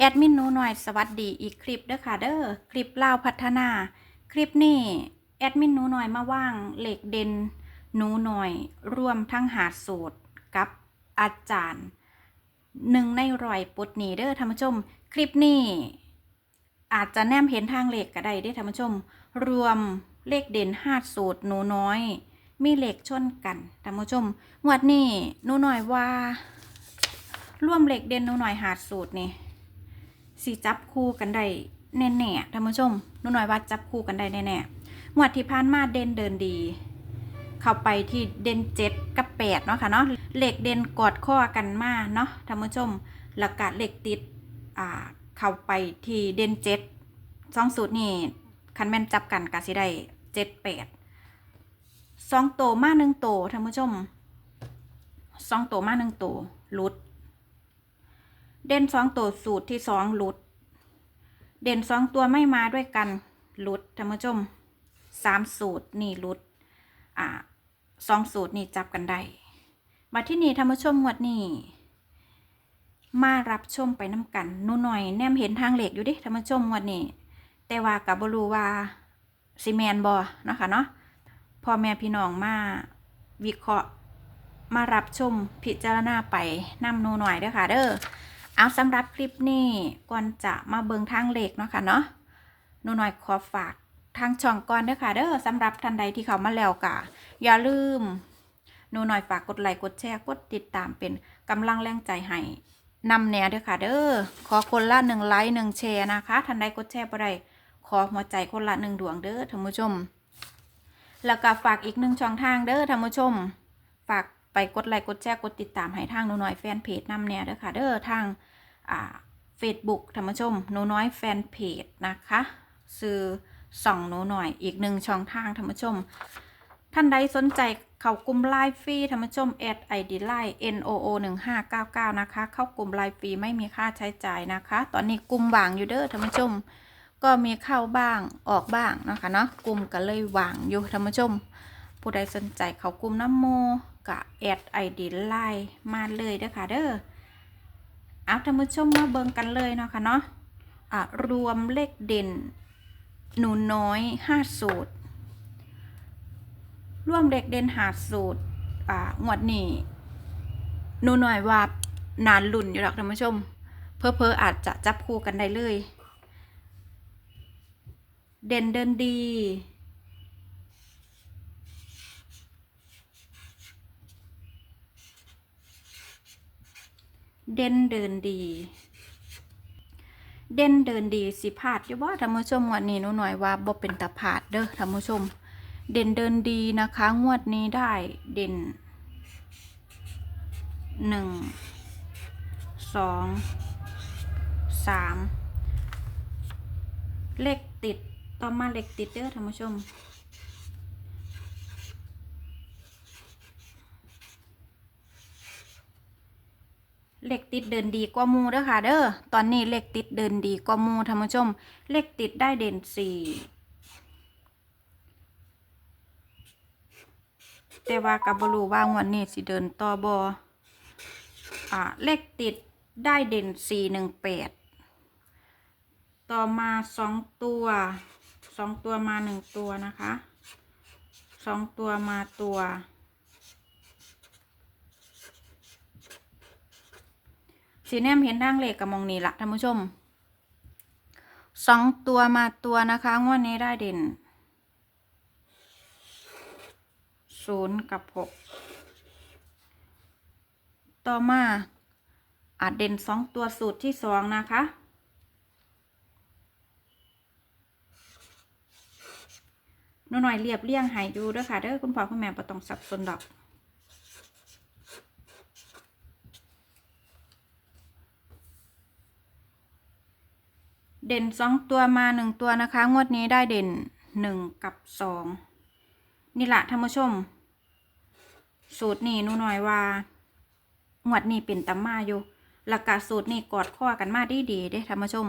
แอดมินหนูหน่อยสวัสดีอีกคลิปเด้อค่ะเด้อคลิปเล่าพัฒนา คลิปนี้แอดมินหนูหน่อยมาว่างเหล็กเด่นหนูหน่อยรวมทั้งหาดสูตรกับอาจารย์หนึ่งในรอยปลดหนีเด้อท่านผู้ชม คลิปนี้อาจจะแนมเห็นทางเหล็กก็ได้เด้อท่านผู้ชม รวมเลขเด่นหาดสูตรหนูน้อย มีเหล็กชนกันท่านผู้ชมงวดนี้หนูหน่อยว่า ร่วมเหล็กเด่นหนูหน่อยหาดสูตรนี่ สิจับคู่กันได้แน่ๆท่านผู้ชมนูหน่อยว่าจับคู่กันได้แน่ๆงวดที่ผ่านมาเด่นเดินดี เข้าไปที่เด่นเจ็ดกับแปดเนาะค่ะเนาะเหล็กเด่นกอดข้อกันมาเนาะท่านผู้ชมแล้วก็เหล็กติดอ่าเข้าไปที่เด่นเจ็ดสองสูตรนี่คันแม่นจับกันก็สิได้เจ็ดแปดสองโตมาหนึ่งโตท่านผู้ชมสองโตมาหนึ่งโตหลุด เด่นสองตัวสูตรที่สองหลุด เด่นสองตัวไม่มาด้วยกันหลุดท่านผู้ชมสามสูตรนี่หลุด อ่าสองสูตรนี่จับกันได้มาที่นี่ท่านผู้ชมงวดนี้มารับชมไปน้ำกันนูหน่อยแนมเห็นทางเหล็กอยู่ดิท่านผู้ชมงวดนี้ แต่ว่ากับบรูว่าซีแมนบอเนาะค่ะเนาะพ่อแม่พี่น้องมาวิเคราะห์มารับชมพิจารณาไปนำนูหน่อยเด้อค่ะ เด้อ เอาสำหรับคลิปนี้ก่อนจะมาเบิงทางเลขเนาะค่ะเนาะหนูหน่อยขอฝากทางช่องก่อนเด้อค่ะเด้อสำหรับท่านใดที่เขามาแล้วกะอย่าลืมหนูหน่อยฝากกดไลค์กดแชร์กดติดตามเป็นกำลังแรงใจให้นำแนวเด้อค่ะเด้อขอคนละหนึ่งไลค์หนึ่งแชร์นะคะท่านใดกดแชร์ไปได้ขอหัวใจคนละหนึ่งดวงเด้อท่านผู้ชม แล้วก็ฝากอีกหนึ่งช่องทางเด้อท่านผู้ชม ฝาก ไปกดไลค์กดแชร์กดติดตามให้ทางหนูน้อยแฟนเพจนำแนวเด้อค่ะเด้อทางอ่าเฟซบุ๊กท่านผู้ชมหนูน้อยแฟนเพจนะคะซื้อส่องหนูหน่อยอีกหนึ่งช่องทางท่านผู้ชม ท่านใดสนใจเข้ากลุ่มไลฟ์ฟรีท่านผู้ชม add id line noo 1 5 9 9นะคะ เข้ากลุ่มไลฟ์ฟรีไม่มีค่าใช้จ่ายนะคะ ตอนนี้กลุ่มว่างอยู่เด้อท่านผู้ชม ก็มีเข้าบ้างออกบ้างนะคะเนาะกลุ่มก็เลยว่างอยู่ท่านผู้ชม ผู้ใดสนใจเข้ากลุ่มน้ำโม กะแอดไอเดีไลน์มาเลยเด้อค่ะเด้อเอาท่านผู้ชมมาเบิ่งกันเลยเนาะค่ะเนาะอะรวมเลขเด่น หนูน้อยห้าสูตร ร่วมเลขเด่นหาสูตรอ่างวดนี้หนูน่อยว่านานลุ่นอยู่หรอกท่านผู้ชม เพอเพออาจจะจับคู่กันได้เลย เด่นเดินดี เด่นเดินดี เด่นเดินดีสิพลาดอยู่ว่ท่านผู้ชมงวดนี้หนูหน่อยว่าบ่เป็นตาพลาดเด้อท่านผู้ชม เด่นเดินดีนะคะ งวดนี้ได้เด่นหนึ่งสองสามเลขติดต่อมาเลขติดเด้อท่านผู้ชม เลขติดเดินดีกว่ามูเด้อค่ะเด้อ ตอนนี้เลขติดเดินดีกว่ามูท่านผู้ชม เลขติดได้เด่นสี่แต่ว่ากับบรูว่างวันนี้สิเดินต่อบออ่าเลขติดได้เด่นสี่หนึ่งแปดต่อมาสองตัวสองตัวมาหนึ่งตัวนะคะสองตัวมาตัว สีแนมเห็นทางเลขกับมองนี้ละท่านผู้ชมสองตัวมาตัวนะคะงวดนี้ได้เด่นศูนย์กับหกต่อมาอาจเด่นสองตัวสูตรที่สองนะคะหนูหน่อยเรียบเรียงให้ดูด้วยค่ะเด้อคุณพ่อคุณแม่ประต้องสับสนดอก เด่นสองตัวมาหนึ่งตัวนะคะ งวดนี้ได้เด่นหนึ่งกับสองนี่แหละท่านผู้ชม สูตรนี่นูหน่อยว่างวดนี้เป็นตำมาอยู่หลักกะสูตรนี่กอดข้อกันมาดีดีเด้ท่านผู้ชม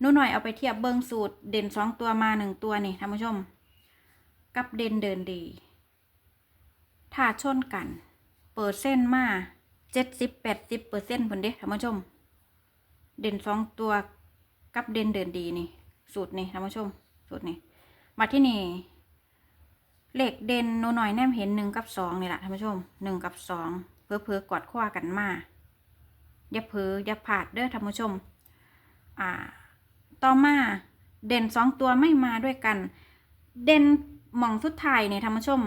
นูหน่อยเอาไปเทียบเบิ้งสูตรเด่นสองตัวมาหนึ่งตัวนี่ท่านผู้ชม กับเด่นเดินดีถ้าชนกัน เปิดเส้นมา เจ็ดสิบแปดสิบเปอร์เซ็นต์ผลเด้ท่านผู้ชม เด่นสองตัวกับเด่นเดินดีนี่ สูตรนี่ท่านผู้ชม สูตรนี่มาที่นี่เลขเด่นหนูหน่อยแนมเห็นหนึ่งกับสองนี่แหละท่านผู้ชมหนึ่งกับสองเพอเพอกอดคว้ากันมาอย่าเพออย่าผาดเด้อท่านผู้ชม อ่า ต่อมาเด่นสองตัวไม่มาด้วยกัน เด่นหม่องสุดท้ายนี่ท่านผู้ชม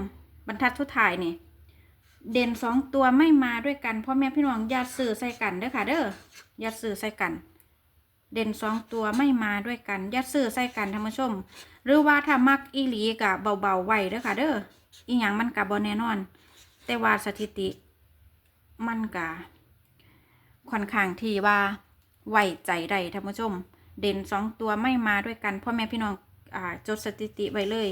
บรรทัดสุดท้ายนี่ เด่นสองตัวไม่มาด้วยกันพ่อแม่พี่น้องอย่าสื่อใส่กันเด้อค่ะ เด้ออย่าสื่อใส่กัน เด่นสองตัวไม่มาด้วยกันอย่าสื่อใส่กันท่านผู้ชม หรือว่าถ้ามักอีหลีกะเบาๆไว้เด้อค่ะ เด้ออีหยังมันกะบ่แน่นอน แต่ว่าสถิติ มันกะค่อนข้างที่ว่าไว้ใจได้ท่านผู้ชม เด่นสองตัวไม่มาด้วยกันพ่อแม่พี่น้องอ่าจดสถิติไว้เลย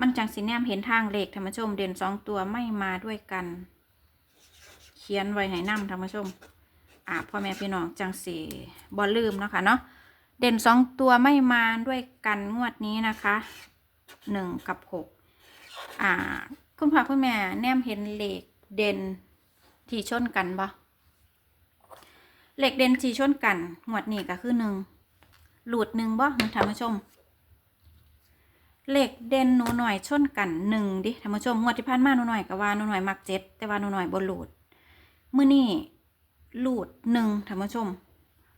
มันจังสิแนมเห็นทางเลขท่านผู้ชม เด่นสองตัวไม่มาด้วยกัน เขียนไว้ให้นำท่านผู้ชม อ่าพ่อแม่พี่น้องจังสีบอลลืมเนาะค่ะเนาะเด่นสองตัวไม่มาด้วยกันงวดนี้นะคะหนึ่งกับหกอ่า คุณพ่อคุณแม่แนมเห็นเลขเด่นที่ชนกันบ่เลขเด่นที่ชนกัน งวดนี้ก็คือหนึ่งหลุดหนึ่งบ่ท่านผู้ชม เลขเด่นหนูหน่อยชนกันหนึ่งดิท่านผู้ชมงวดที่ผ่านมาหนูหน่อยก็ว่าหนูหน่อยมักเจ็ดแต่ว่าหนูหน่อยบนหลุดมื้อนี้หลุดหนึ่งท่านผู้ชม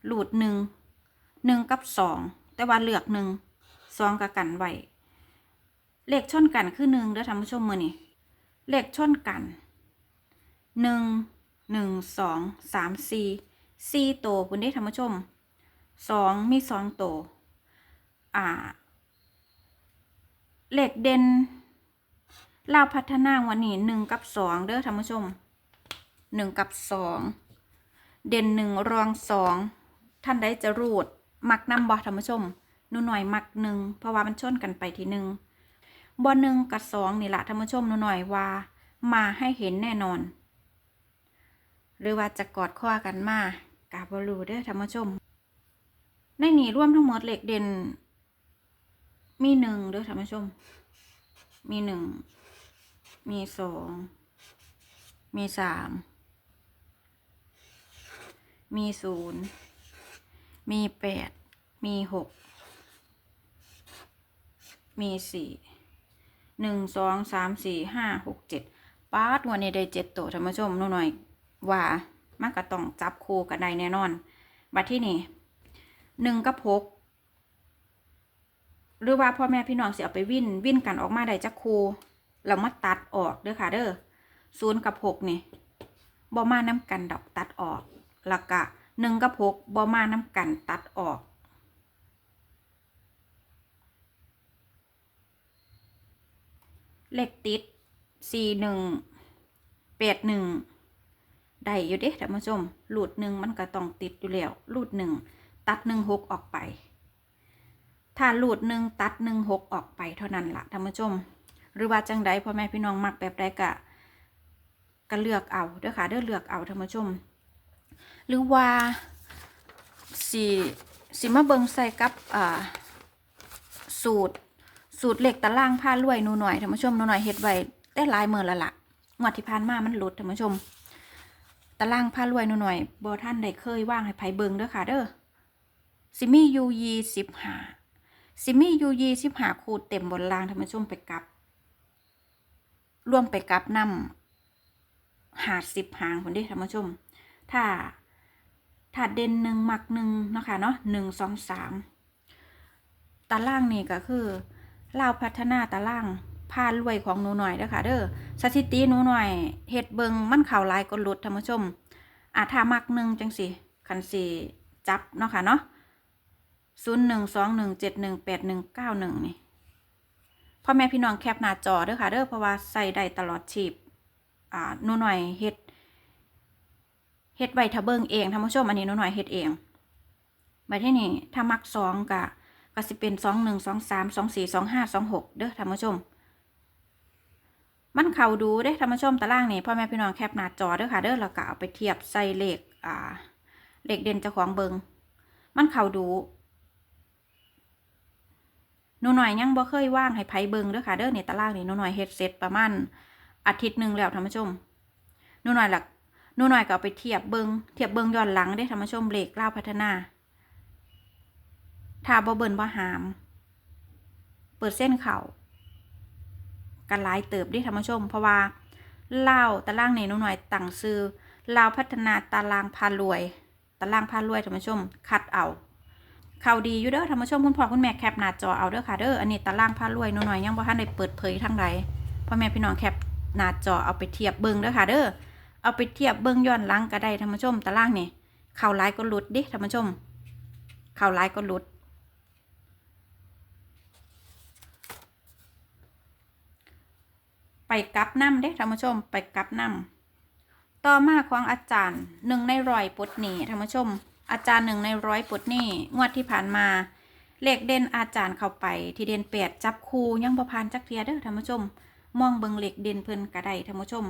หลุดหนึ่งหนึ่งกับสองแต่ว่าเลือกหนึ่งสองกับกันไว้เลขชนกันคือหนึ่งเด้อท่านผู้ชมมือนี้เลขชนกันหนึ่งหนึ่งสองสามสี่สี่โตคุณได้ท่านผู้ชมสองมีสองโตอ่า เหล็กเด่นลาวพัฒนาวันนี้หนึ่งกับสองเด้อท่านผู้ชมหนึ่งกับสองเด่นหนึ่งรองสองท่านใดจะรูด มักนำบอท่านผู้ชมนูหน่อยมักหนึ่งเพราะว่ามันชนกันไปทีหนึ่งบอหนึ่งกับสองนี่แหละท่านผู้ชมนูหน่อยว่า มาให้เห็นแน่นอน หรือว่าจะกอดข้อกันมากาบอลูเด้อท่านผู้ชม ในนี้ร่วมทั้งหมดเหล็กเด่น มีหนึ่งเด้อท่านผู้ชม มีหนึ่ง มีสอง มีสาม มีศูนย์ มีแปด มีหก มีสี่ หนึ่งสองสามสี่ห้าหกเจ็ดป้าดวันนี้ได้เจ็ดตัวท่านผู้ชมนูหน่อย ว่ามันก็ต้องจับคู่กันได้แน่นอน บัดที่นี่หนึ่งกับหก หรือว่าพ่อแม่พี่น้องสิเอาไปวิ่นวิ่นกันออกมาได้จักคูแล้วมาตัดออกเด้อค่ะเด้อศูนย์กับหกนี่บ่มาน้ำกันดอกตัดออกแล้วก็หนึ่งกับหกบ่มาน้ำกันตัดออก เลขติดสี่หนึ่งแปดหนึ่งได้อยู่เด้ท่านผู้ชมหลุดหนึ่งมันก็ต้องติดอยู่แล้วหลุดหนึ่งตัดหนึ่งหกออกไป ถ้าหลุดหนึ่งตัดหนึ่งหกออกไปเท่านั้นละท่านผู้ชม หรือว่าจังใดพ่อแม่พี่น้องมักแบบใดกะก็เลือกเอาเด้อค่ะเด้อเลือกเอาท่านผู้ชม หรือว่าสีสีมาเบิงใส่กับอ่าสูตร สูตรเหล็กตะล่างผ้ารวยนูหน่อยท่านผู้ชมนูหน่อยเฮ็ดไว้ได้หลายเมื่อละละงวดที่ผ่านมามันหลุดท่านผู้ชมตะล่างผ้ารวยหนูหน่อยบ่ท่านได้เคยว่างให้ไผเบิงเด้อค่ะเด้อสิมียูยีสิบห้า ซิมี่ยูยีสิบหาคูเต็มบนลางท่านผู้ชมไปกลับ ร่วมไปกลับนำหาสิบหางคนเด้ท่านผู้ชม ถ้า ถ้าเด่นหนึ่งหมักหนึ่งนะคะเนาะหนึ่งสองสามตารางนี่ก็คือเล่าพัฒนาตารางพารวยของหนูหน่อยเด้อค่ะเด้อสถิติหนูหน่อยเฮ็ดเบิงมันเข่าลายก็หลุดท่านผู้ชมอาถ้ามักหนึ่งจังสิคันสีจับเนาะค่ะเนาะ ศูนย์หนึ่งสองหนึ่งเจ็ดหนึ่งแปดหนึ่งเก้าหนึ่งนี่พ่อแม่พี่น้องแคปหน้าจอเด้อค่ะเด้อเพราะว่าใส่ได้ตลอดชีพอ่าหนูหน่อยเฮ็ดเฮ็ดไว้ถ้าเบิงเองท่านผู้ชมอันนี้หนูหน่อยเฮ็ดเองบัดที่นี่ถ้ามักสองกะก็สิเป็นสองหนึ่งสองสามสองสี่สองห้าสองหกเด้อท่านผู้ชม มันเข่าดูเด้ท่านผู้ชมตารางนี่พ่อแม่พี่น้องแคปหน้าจอเด้อค่ะเด้อแล้วก็เอาไปเทียบใส่เลขอ่าเลขเด่นเจ้าของเบิงมันเข่าดู หนูหน่อยยังบ่เคยว่างให้ไผเบิงเด้อค่ะเด้อในตารางนี่หนูหน่อยเฮ็ดเสร็จประมาณอาทิตย์หนึ่งแล้วท่านผู้ชมหนูหน่อยหลักหนูหน่อยก็เอาไปเทียบเบิงเทียบเบิงย้อนหลังได้ท่านผู้ชมเลขเล่าพัฒนาถ้าบ่เบิ่นบ่หาม เปิดเส้นเข่ากันหลายเติบเด้ท่านผู้ชม เพราะว่าเล่าตารางนี่หนูหน่อยตั้งซื้อเล่าพัฒนาตารางพารวย ตารางพารวยท่านผู้ชมคัดเอา ข่าวดีอยู่เด้อท่านผู้ชมคุณพ่อคุณแม่แคปหน้าจอเอาเด้อค่ะเด้ออันนี้ตารางพารวยนูหน่อยๆยังบ่ทันได้เปิดเผยทางใดพ่อแม่พี่น้องแคปหน้าจอเอาไปเทียบเบิ่งเด้อค่ะเด้อเอาไปเทียบเบิ่งย้อนหลังก็ได้ท่านผู้ชมตารางนี่เข่าหลายก็หลุดดิท่านผู้ชม เข่าหลายก็หลุด ไปกับน้ำเด้ท่านผู้ชม ไปกับน้ำต่อมาของอาจารย์หนึ่งในรอยปลดหนี้ท่านผู้ชม อาจารย์หนึ่งในร้อยปลดหนี้งวดที่ผ่านมาเลขเด่นอาจารย์เข้าไป ที่เด่นแปดจับคูยังบ่ผ่านจักเทียเด้อท่านผู้ชม มองเบิงเลขเด่นเพิ่นกระไดท่านผู้ชม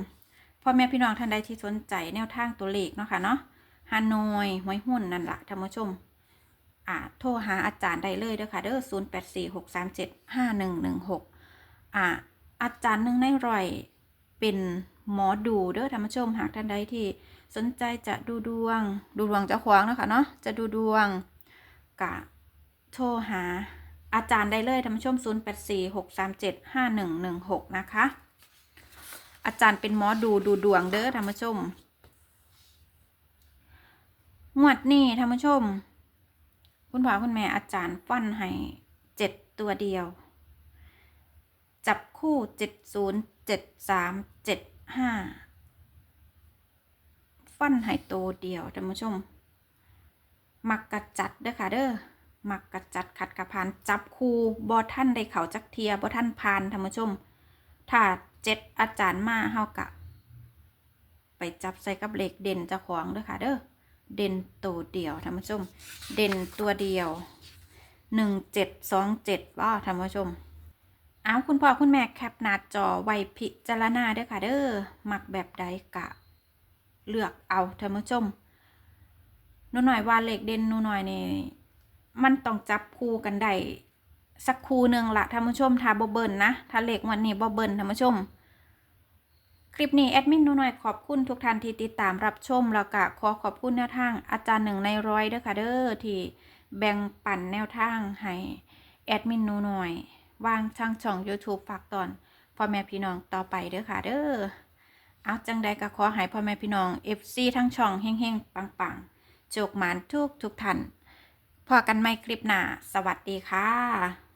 พ่อแม่พี่น้องท่านใดที่สนใจแนวทางตัวเลขเนาะค่ะเนาะฮานอยหวยหุ้นนั่นละท่านผู้ชมอ่าโทรหาอาจารย์ได้เลยเด้อค่ะเด้อศูนย์แปดสี่หกสามเจ็ดห้าหนึ่งหนึ่งหกอ่าอาจารย์หนึ่งในร้อยเป็นหมอดูเด้อท่านผู้ชมหากท่านใดที่ สนใจจะดูดวง ดูดวงเจ้าของนะคะเนาะจะดูดวงกะโทรหาอาจารย์ได้เลยท่านผู้ชม 0846375116 นะคะ อาจารย์เป็นหมอดูดูดวงเด้อท่านผู้ชมงวดนี้ท่านผู้ชม คุณพ่อคุณแม่อาจารย์ฟันให้เจ็ดตัวเดียว จับคู่เจ็ดศูนย์เจ็ดสามเจ็ดห้า ฟันให้ตัวเดียวท่านผู้ชม มักกระจัดเด้อค่ะเด้อมักกระจัดขัดกระพานจับคู่บอท่านได้เขาจักเทียบอท่านพานท่านผู้ชม ถ้าเจ็ดอาจารย์มาเฮากะ ไปจับใส่กับเหล็กเด่นจะขวางเด้อค่ะเด้อเด่นตัวเดียวท่านผู้ชม เด่นตัวเดียวหนึ่งเจ็ดสองเจ็ดว่าท่านผู้ชมเอาคุณพ่อคุณแม่แคปหน้าจอไว้พิจารณาเด้อค่ะเด้อมักแบบใดกะ เลือกเอาท่านผู้ชมหนูหน่อยว่าเลขเด่นหนูหน่อยนี่มันต้องจับคู่กันได้สักคู่หนึ่งละท่านผู้ชมถ้าบเบิ่นนะถ้าเลขวันนี้บเบิ่นท่านผู้ชม คลิปนี้แอดมินหนูหน่อยขอบคุณทุกท่านที่ติดตามรับชมแล้วก็ขอขอบคุณแนวทางอาจารย์หนึ่งในร้อยเด้อค่ะเด้อที่แบ่งปันแนวทางให้แอดมินหนูหน่อยวางช่างช่อง YouTube ฝากตอนพ่อแม่พี่น้องต่อไปเด้อค่ะเด้อ เอาจังใดก็ขอให้พ่อแม่พี่น้องเอฟซีทั้งช่องเฮงๆปังๆโจกหมานทุกทุกท่านพอกันไม่คลิปหน้า สวัสดีค่ะ